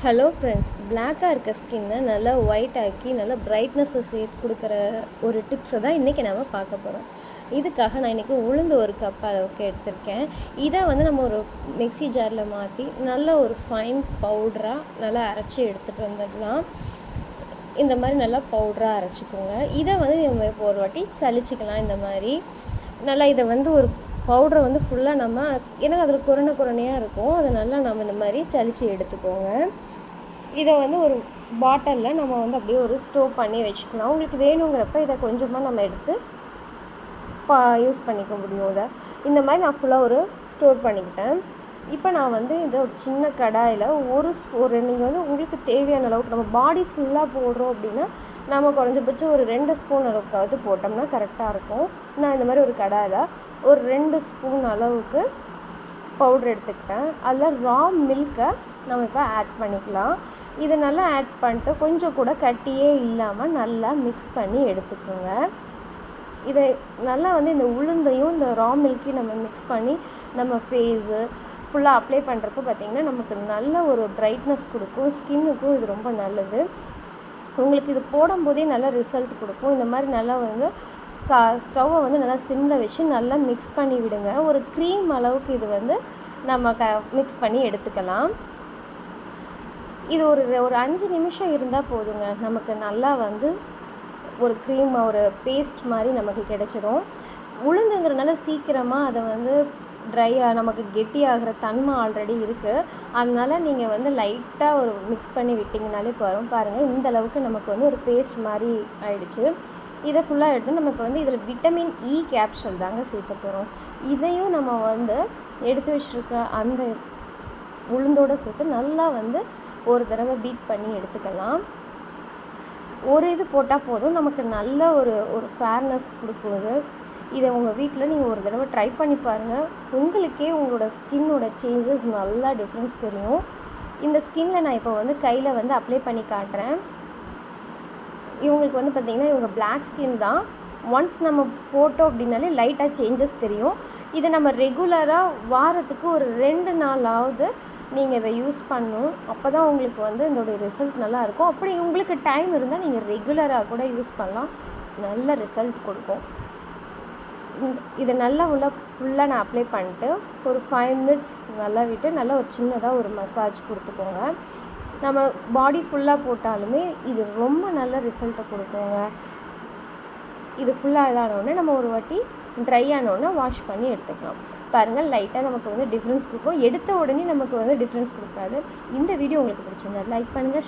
Hello friends பிளாக்காக இருக்க ஸ்கின்னை நல்லா ஒயிட் ஆக்கி நல்லா பிரைட்னஸை சேர்த்து கொடுக்குற ஒரு டிப்ஸை தான் இன்றைக்கி நம்ம பார்க்க போகிறோம் இதுக்காக நான் இன்றைக்கி உளுந்து ஒரு கப் அளவுக்கு எடுத்திருக்கேன். இதை வந்து நம்ம ஒரு மிக்சி ஜாரில் மாற்றி நல்ல ஒரு ஃபைன் பவுடராக நல்லா அரைச்சி எடுத்துகிட்டு வந்துடலாம். இந்த மாதிரி நல்லா பவுடராக அரைச்சிக்கோங்க. இதை வந்து நம்ம இப்போ ஒரு வாட்டி சலிச்சிக்கலாம் இந்த மாதிரி. நல்லா இதை வந்து ஒரு பவுடரை வந்து ஃபுல்லாக நம்ம ஏன்னா அதில் குரண குரணையாக இருக்கும். அதை நல்லா நம்ம இந்த மாதிரி சளிச்சு எடுத்துக்கோங்க. இதை வந்து ஒரு பாட்டிலில் நம்ம வந்து அப்படியே ஒரு ஸ்டோவ் பண்ணி வச்சுக்கலாம். உங்களுக்கு வேணுங்கிறப்ப இதை கொஞ்சமாக நம்ம எடுத்து பா யூஸ் பண்ணிக்க முடியும் இதை. இந்த மாதிரி நான் ஃபுல்லாக ஒரு ஸ்டோர் பண்ணிக்கிட்டேன். இப்போ நான் வந்து இதை ஒரு சின்ன கடாயில் ஒரு ஒரு நீங்கள் வந்து உங்களுக்கு தேவையான அளவுக்கு நம்ம பாடி ஃபுல்லாக போடுறோம் அப்படின்னா நம்ம குறைஞ்சபட்சம் ஒரு ரெண்டு ஸ்பூன் அளவுக்காவது போட்டோம்னா கரெக்டாக இருக்கும். நான் இந்த மாதிரி ஒரு கடாயில் ஒரு ரெண்டு ஸ்பூன் அளவுக்கு பவுடர் எடுத்துக்கிட்டேன். அதில் ரா மில்கை நம்ம இப்போ ஆட் பண்ணிக்கலாம். இதை நல்லா ஆட் பண்ணிட்டு கொஞ்சம் கூட கட்டியே இல்லாமல் நல்லா மிக்ஸ் பண்ணி எடுத்துக்கோங்க. இதை நல்லா வந்து இந்த உளுந்தையும் இந்த ரா மில்கையும் நம்ம மிக்ஸ் பண்ணி நம்ம ஃபேஸு ஃபுல்லாக அப்ளை பண்ணுறப்போ பார்த்திங்கன்னா நமக்கு நல்ல ஒரு பிரைட்னஸ் கொடுக்கும். ஸ்கின்னுக்கும் இது ரொம்ப நல்லது. உங்களுக்கு இது போடும்போதே நல்ல ரிசல்ட் கொடுக்கும். இந்த மாதிரி நல்லா வந்து சா ஸ்டவ்வை வந்து நல்லா சிம்மில் வச்சு நல்லா மிக்ஸ் பண்ணி விடுங்க. ஒரு க்ரீம் அளவுக்கு இது வந்து நம்ம க மிக்ஸ் பண்ணி எடுத்துக்கலாம். இது ஒரு ஒரு அஞ்சு நிமிஷம் இருந்தால் போதுங்க. நமக்கு நல்லா வந்து ஒரு க்ரீம் ஒரு பேஸ்ட் மாதிரி நமக்கு கிடைச்சிரும் உளுந்துங்கிறனால சீக்கிரமாக அதை வந்து ட்ரை நமக்கு கெட்டியாகிற தன்மை ஆல்ரெடி இருக்குது அதனால் நீங்கள் வந்து லைட்டாக ஒரு மிக்ஸ் பண்ணி விட்டிங்கனாலே போகிறோம் பாருங்கள் இந்த அளவுக்கு நமக்கு வந்து ஒரு பேஸ்ட் மாதிரி ஆயிடுச்சு. இதை ஃபுல்லாக எடுத்து நம்ம இப்போ வந்து இதில் விட்டமின் இ கேப்சூல் தாங்க சேர்த்த போகிறோம் இதையும் நம்ம வந்து எடுத்து வச்சுருக்க அந்த உளுந்தோடு சேர்த்து நல்லா வந்து ஒரு தடவை பீட் பண்ணி எடுத்துக்கலாம். ஒரு இது போட்டால் போதும். நமக்கு நல்ல ஒரு ஒரு ஃபேர்னஸ் கொடுக்குது இதை உங்கள் வீட்டில் நீங்கள் ஒரு தடவை ட்ரை பண்ணி பாருங்கள் உங்களுக்கே உங்களோட ஸ்கின்னோட சேஞ்சஸ் நல்லா டிஃப்ரென்ஸ் தெரியும். இந்த ஸ்கின்ல நான் இப்போ வந்து கையில் வந்து அப்ளை பண்ணி காட்டுறேன். இவங்களுக்கு வந்து பார்த்திங்கன்னா இவங்க பிளாக் ஸ்கின் தான். ஒன்ஸ் நம்ம போட்டோம் அப்படின்னாலே லைட்டாக சேஞ்சஸ் தெரியும். இதை நம்ம ரெகுலராக வாரத்துக்கு ஒரு ரெண்டு நாளாவது நீங்கள் இதை யூஸ் பண்ணும் அப்போ தான் உங்களுக்கு வந்து இதோட ரிசல்ட் நல்லாயிருக்கும் அப்படி உங்களுக்கு டைம் இருந்தால் நீங்கள் ரெகுலராக கூட யூஸ் பண்ணலாம். நல்ல ரிசல்ட் கொடுக்கும். இதை நல்லா உள்ள ஃபுல்லாக நான் அப்ளை பண்ணிட்டு ஒரு ஃபைவ் மினிட்ஸ் நல்லா விட்டு நல்லா ஒரு சின்னதாக ஒரு மசாஜ் கொடுத்துக்கோங்க. நம்ம பாடி ஃபுல்லாக போட்டாலுமே இது ரொம்ப நல்ல ரிசல்ட்டை கொடுக்குங்க. இது ஃபுல்லாக இதானோடனே நம்ம ஒரு வாட்டி ட்ரை ஆனோடனே வாஷ் பண்ணி எடுத்துக்கலாம். பாருங்கள் லைட்டாக நமக்கு வந்து டிஃப்ரென்ஸ் கொடுக்கும். எடுத்த உடனே நமக்கு வந்து டிஃப்ரென்ஸ் கொடுக்காது. இந்த வீடியோ உங்களுக்கு பிடிச்சிருந்தா லைக் பண்ணுங்கள்